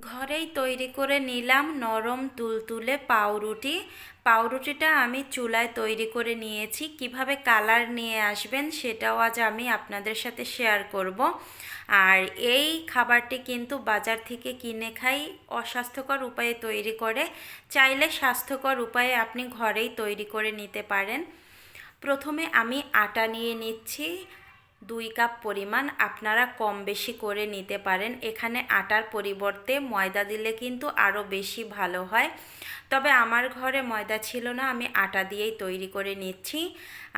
ঘরেই তৈরি করে নিলাম নরম তুলতুলে পাউরুটি। পাউরুটিটা আমি চুলায় তৈরি করে নিয়েছি। কীভাবে কালার নিয়ে আসবেন সেটাও আজ আমি আপনাদের সাথে শেয়ার করব। আর এই খাবারটি কিন্তু বাজার থেকে কিনে খাই, অস্বাস্থ্যকর উপায়ে তৈরি করে। চাইলে স্বাস্থ্যকর উপায়ে আপনি ঘরেই তৈরি করে নিতে পারেন। প্রথমে আমি আটা নিয়ে নিচ্ছি। দুই কাপ পরিমাণ আপনারা কম বেশি করে নিতে পারেন। এখানে আটার পরিবর্তে ময়দা দিলে কিন্তু আরও বেশি ভালো হয়। তবে আমার ঘরে ময়দা ছিল না, আমি আটা দিয়েই তৈরি করে নিচ্ছি।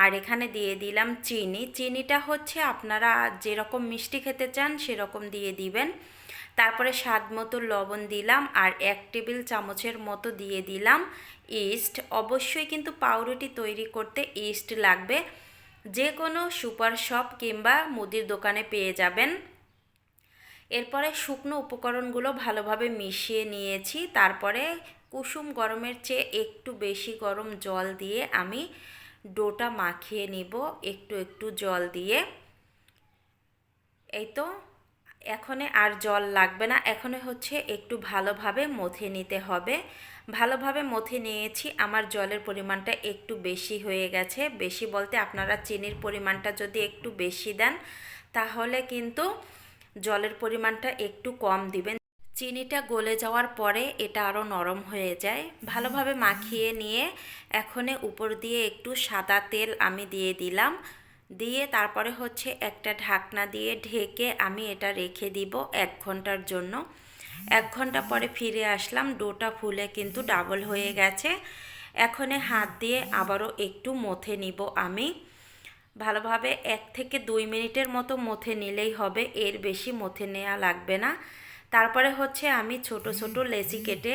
আর এখানে দিয়ে দিলাম চিনি। চিনিটা হচ্ছে আপনারা যেরকম মিষ্টি খেতে চান সেরকম দিয়ে দিবেন। তারপরে স্বাদ মতো লবণ দিলাম আর এক টেবিল চামচের মতো দিয়ে দিলাম ইস্ট। অবশ্যই কিন্তু পাউরুটি তৈরি করতে ইস্ট লাগবে। যে কোনো সুপার শপ কিংবা মুদির দোকানে পেয়ে যাবেন। এরপরে শুকনো উপকরণগুলো ভালোভাবে মিশিয়ে নিয়েছি। তারপরে কুসুম গরমের চেয়ে একটু বেশি গরম জল দিয়ে আমি ডোটা মাখিয়ে নিব একটু একটু জল দিয়ে। এই তো এখনে আর জল লাগবে না। এখনে হচ্ছে একটু ভালোভাবে মথে নিতে হবে। ভালোভাবে মথে নিয়েছি। আমার জলের পরিমাণটা একটু বেশি হয়ে গেছে। বেশি বলতে আপনারা চিনির পরিমাণটা যদি একটু বেশি দেন, তাহলে কিন্তু জলের পরিমাণটা একটু কম দিবেন। চিনিটা গলে যাওয়ার পরে এটা আরও নরম হয়ে যায়। ভালোভাবে মাখিয়ে নিয়ে এখনে উপর দিয়ে একটু সাদা তেল আমি দিয়ে দিলাম। দিয়ে তারপরে হচ্ছে একটা ঢাকনা দিয়ে ঢেকে আমি এটা রেখে দিব এক ঘণ্টার জন্য। এক ঘণ্টা পরে ফিরে আসলাম, ডোটা ফুলে কিন্তু ডাবল হয়ে গেছে। এখনে হাত দিয়ে আবারও একটু মথে নিব আমি। ভালোভাবে এক থেকে দুই মিনিটের মতো মথে নিলেই হবে, এর বেশি মথে নেওয়া লাগবে না। তারপরে হচ্ছে আমি ছোট ছোট লেচি কেটে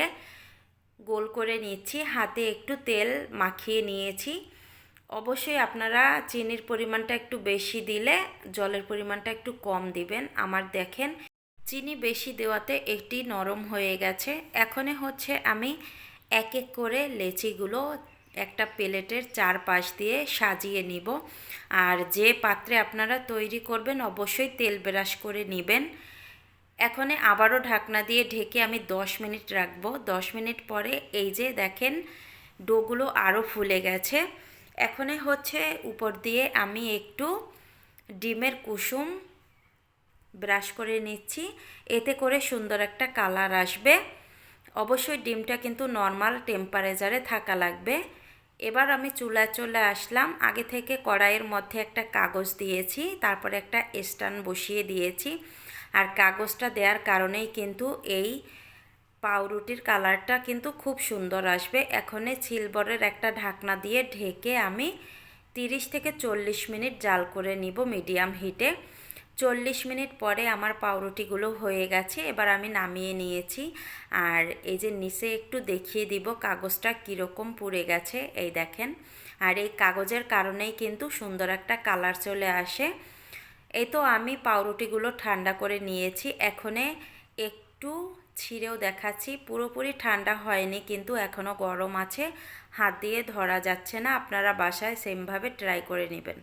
গোল করে নিচ্ছি, হাতে একটু তেল মাখিয়ে নিয়েছি। অবশ্যই আপনারা চিনির পরিমাণটা একটু বেশি দিলে জলের পরিমাণটা একটু কম দিবেন। আমার দেখেন, চিনি বেশি দেওয়াতে একটি নরম হয়ে গেছে। এখনে হচ্ছে আমি এক এক করে লেচিগুলো একটা প্লেটের চারপাশ দিয়ে সাজিয়ে নিব। আর যে পাত্রে আপনারা তৈরি করবেন, অবশ্যই তেল ব্রাশ করে নেবেন। এখনে আবারও ঢাকনা দিয়ে ঢেকে আমি 10 মিনিট রাখব। 10 মিনিট পরে এই যে দেখেন, ডোগুলো আরও ফুলে গেছে। এখনে হচ্ছে উপর দিয়ে আমি একটু ডিমের কুসুম ব্রাশ করে নিচ্ছি। এতে করে সুন্দর একটা কালার আসবে। অবশ্যই ডিমটা কিন্তু নর্মাল টেম্পারেচারে থাকা লাগবে। এবার আমি চুলা চলে আসলাম। আগে থেকে কড়াইয়ের মধ্যে একটা কাগজ দিয়েছি, তারপরে একটা স্ট্যান্ড বসিয়ে দিয়েছি। আর কাগজটা দেওয়ার কারণেই কিন্তু এই পাউরুটির কালারটা কিন্তু খুব সুন্দর আসবে। এখনে সিলভারের একটা ঢাকনা দিয়ে ঢেকে আমি তিরিশ থেকে চল্লিশ মিনিট জাল করে নিব মিডিয়াম হিটে। চল্লিশ মিনিট পরে আমার পাউরুটিগুলো হয়ে গেছে, এবার আমি নামিয়ে নিয়েছি। আর এই যে নিচে একটু দেখিয়ে দিব কাগজটা কীরকম পুড়ে গেছে, এই দেখেন। আর এই কাগজের কারণেই কিন্তু সুন্দর একটা কালার চলে আসে। এই তো আমি পাউরুটিগুলো ঠান্ডা করে নিয়েছি। এখনে একটু ছিঁড়েও দেখাচ্ছি। পুরোপুরি ঠান্ডা হয়নি, কিন্তু এখনও গরম আছে। হাত দিয়ে ধরা যাচ্ছে না, আপনারা বাসায় সেমভাবে ট্রাই করে নেবেন।